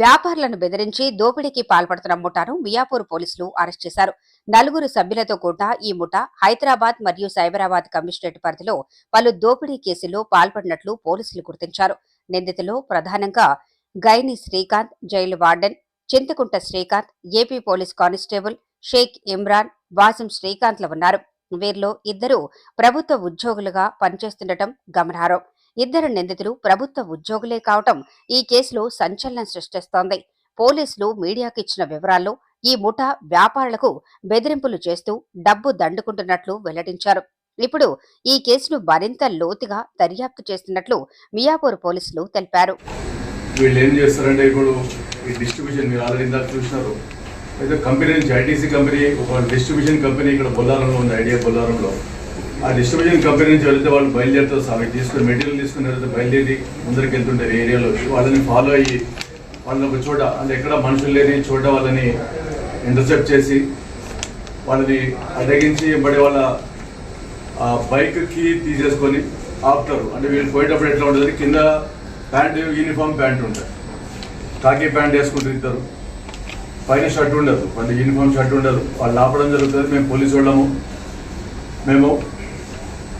వ్యాపారులను బెదిరించి దోపిడీకి పాల్పడుతున్న ముఠాను మియాపూర్ పోలీసులు అరెస్ట్ చేశారు. నలుగురు సభ్యులతో కూడిన ఈ ముఠా హైదరాబాద్ మరియు సైబరాబాద్ కమిషనరేట్ పరిధిలో పలు దోపిడీ కేసుల్లో పాల్పడినట్లు పోలీసులు గుర్తించారు. నిందితులు ప్రధానంగా Gaini Srikanth jail warden Chinthakunta Srikanth AP police constable Sheikh Imran Wasim శ్రీకాంత్లు ఉన్నారు. వీరిలో ఇద్దరు ప్రభుత్వ ఉద్యోగులుగా పనిచేస్తుండటం గమనార్హం. ఇద్దరు నిందితులు ప్రభుత్వ ఉద్యోగులే కావటం ఈ కేసులో సంచలనం సృష్టిస్తోంది. పోలీసులు మీడియాకు ఇచ్చిన వివరాల్లో ఈ ముఠా వ్యాపారులకు బెదిరింపులు చేస్తూ డబ్బు దండుకుంటున్నట్లు వెల్లడించారు. ఇప్పుడు ఈ కేసును మరింత లోతుగా దర్యాప్తు చేస్తున్నట్లు మియాపూర్ పోలీసులు తెలిపారు. వీళ్ళు ఏం చేస్తారంటే ఇప్పుడు ఈ డిస్ట్రిబ్యూషన్ మీరు ఆల్రెడీ ఇందాక చూసినారు. అయితే కంపెనీ నుంచి ఐటీసీ కంపెనీ ఒక డిస్ట్రిబ్యూషన్ కంపెనీ ఇక్కడ బొల్లారంలో ఉంది ఐడియా బొల్లారంలో. ఆ డిస్ట్రిబ్యూషన్ కంపెనీ నుంచి వెళ్తే వాళ్ళు బయలుదేరుతారు సార్ తీసుకుని మెటీరియల్ తీసుకుని వెళ్తే బయలుదేరి ముందరికి వెళ్తుంటారు ఏరియాలో వాళ్ళని ఫాలో అయ్యి వాళ్ళని ఒక చోట అంటే ఎక్కడ మనుషులు లేని చోట వాళ్ళని ఇంటర్సెప్ట్ చేసి వాళ్ళని అడగించి బడి వాళ్ళ ఆ బైక్కి తీసేసుకొని ఆపుతారు. అంటే వీళ్ళు పోయేటప్పుడు ఎట్లా ఉంటుంది? కింద ప్యాంట్ యూనిఫామ్ ప్యాంట్ ఉంటుంది. కాకి ప్యాంట్ వేసుకుంటూ ఇద్దరు. పైన షర్ట్ ఉండదు. వాళ్ళ యూనిఫామ్ షర్ట్ ఉండదు. వాళ్ళు ఆపడం జరుగుతుంది. మేము పోలీసు వాళ్ళము. మేము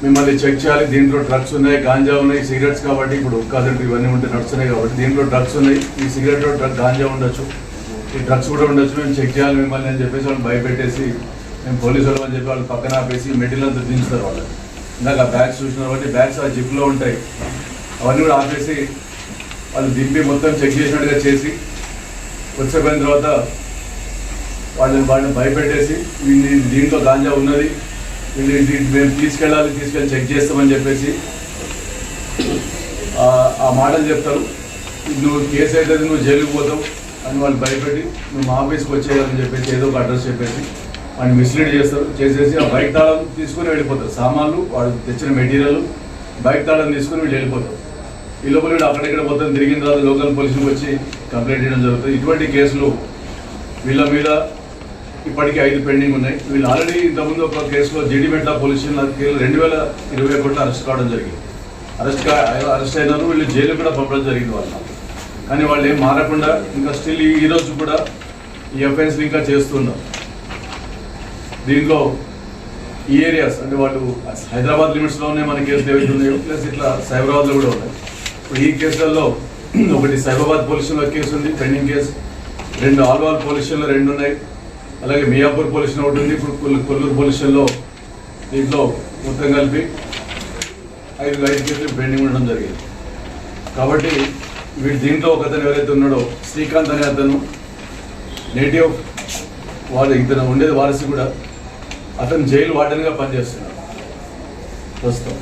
మిమ్మల్ని చెక్ చేయాలి. దీంట్లో డ్రగ్స్ ఉన్నాయి గాంజా ఉన్నాయి సిగరెట్స్ కాబట్టి ఇప్పుడు కాదండి ఇవన్నీ ఉంటే నడుస్తున్నాయి కాబట్టి దీంట్లో డ్రగ్స్ ఉన్నాయి. ఈ సిగరెట్లో డ్రగ్ గాంజా ఉండొచ్చు. ఈ డ్రగ్స్ కూడా ఉండొచ్చు. మేము చెక్ చేయాలి మిమ్మల్ని అని చెప్పేసి వాళ్ళు భయపెట్టేసి మేము పోలీసు వాళ్ళు అని చెప్పి వాళ్ళు పక్కన ఆపేసి మెటీరియల్ అంతా దించుతారు వాళ్ళు. ఇందాక ఆ బ్యాగ్స్ చూసిన కాబట్టి బ్యాగ్స్ ఆ జిప్లో ఉంటాయి. అవన్నీ కూడా ఆపేసి వాళ్ళు దింపి మొత్తం చెక్ చేసినట్టుగా చేసి వచ్చేపోయిన తర్వాత వాళ్ళని వాళ్ళని భయపెట్టేసి దీంట్లో గాంజా ఉన్నది. మేము తీసుకెళ్ళాలి తీసుకెళ్ళి చెక్ చేస్తామని చెప్పేసి ఆ- మాటలు చెప్తారు. నువ్వు కేసు అయితే నువ్వు జైలుకు పోతావు అని వాళ్ళు భయపెట్టి నువ్వు మా ఆఫీస్కి వచ్చేయాలని చెప్పేసి ఏదో ఒక అడ్రస్ చెప్పేసి వాడిని మిస్లీడ్ చేస్తారు చేసేసి ఆ బైక్ తాళం తీసుకొని వెళ్ళిపోతారు. సామాన్లు వాడు తెచ్చిన మెటీరియల్ బైక్ తాళం తీసుకొని వీళ్ళు వెళ్ళిపోతారు. ఈ లోపల వీడు అక్కడిక్కడ మొత్తం తిరిగిన తర్వాత లోకల్ పోలీసులకు వచ్చి కంప్లైంట్ చేయడం జరుగుతుంది. ఇటువంటి కేసులు వీళ్ళ మీద ఇప్పటికీ ఐదు పెండింగ్ ఉన్నాయి. వీళ్ళు ఆల్రెడీ ఇంతకుముందు ఒక కేసులో జీడిమెట్ల పోలీస్ స్టేషన్ రెండు వేల ఇరవై ఒకటిలో అరెస్ట్ కావడం జరిగింది. అరెస్ట్ కా అరెస్ట్ అయినారు వీళ్ళు జైలు కూడా పంపడం జరిగింది వాళ్ళు కానీ వాళ్ళు ఏం మారకుండా ఇంకా స్టిల్ ఈ రోజు కూడా ఈ అఫెన్స్ ఇంకా చేస్తున్నారు. దీంట్లో ఈ ఏరియాస్ అంటే వాళ్ళు హైదరాబాద్ లిమిట్స్లోనే మన కేసులు ఏవైతే ఉన్నాయో ప్లస్ ఇట్లా సైబరాబాద్లో కూడా ఉన్నాయి. ఇప్పుడు ఈ కేసులలో ఒకటి సైబరాబాద్ పోలీసులో కేసు ఉంది పెండింగ్ కేసు. రెండు ఆల్వాల్ పోలీస్ రెండు ఉన్నాయి. అలాగే మియాపూర్ పోలీస్ ఒకటి ఉంది. ఇప్పుడు కొల్లూరు పోలీసుల్లో దీంట్లో మొత్తం కలిపి ఐదు ఐదు కేసులు పెండింగ్ ఉండడం జరిగింది. కాబట్టి వీడు దీంట్లో ఒక అతను ఎవరైతే ఉన్నాడో శ్రీకాంత్ అనే అతను నేటివ్ వాడు ఇతను ఉండేది వారసి కూడా అతను జైలు వార్డెన్గా పనిచేస్తున్నాడు. ప్రస్తుతం.